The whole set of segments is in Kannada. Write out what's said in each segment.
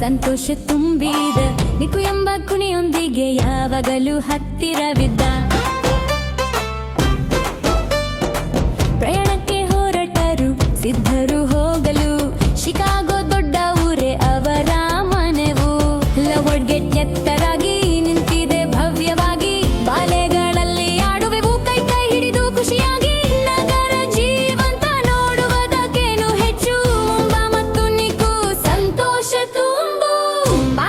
ಸಂತೋಷ ತುಂಬಿದ ನಿಕು ಎಂಬ ಕುಣಿಯೊಂದಿಗೆ ಯಾವಾಗಲೂ ಹತ್ತಿರವಿದ್ದ. Bye.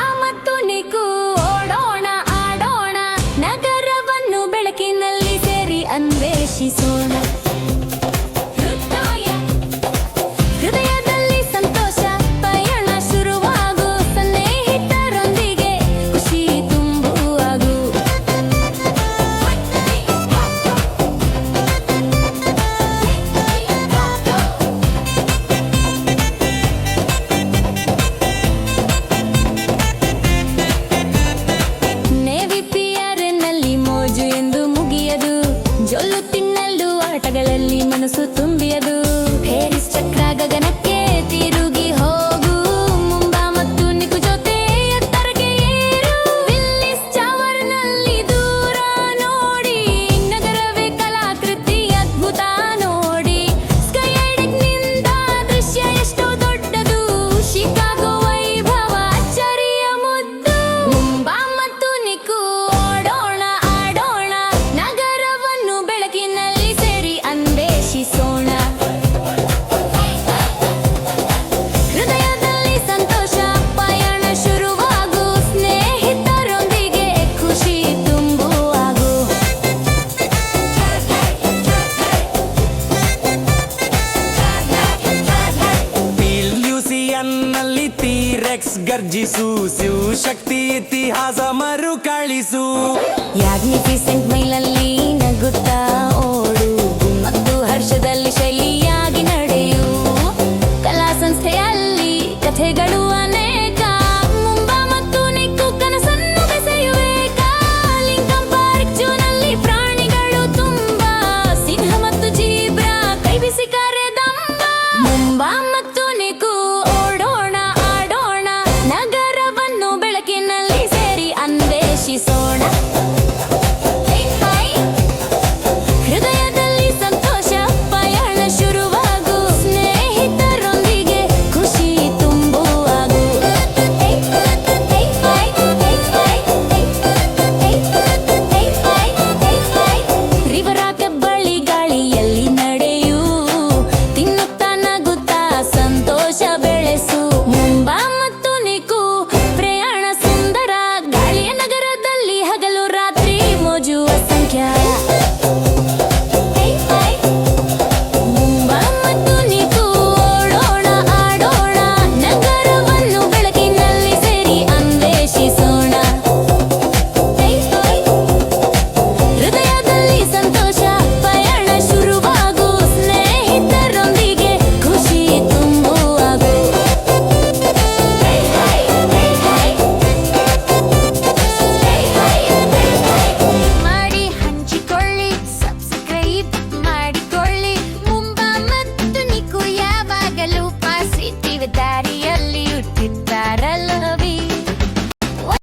ಟಿರೆಕ್ಸ್ ಗರ್ಜಿಸು ಶಿವ್ ಶಕ್ತಿ ಇತಿಹಾಸ ಮರುಕಳಿಸು. ಯಾಜ್ಞಿಕ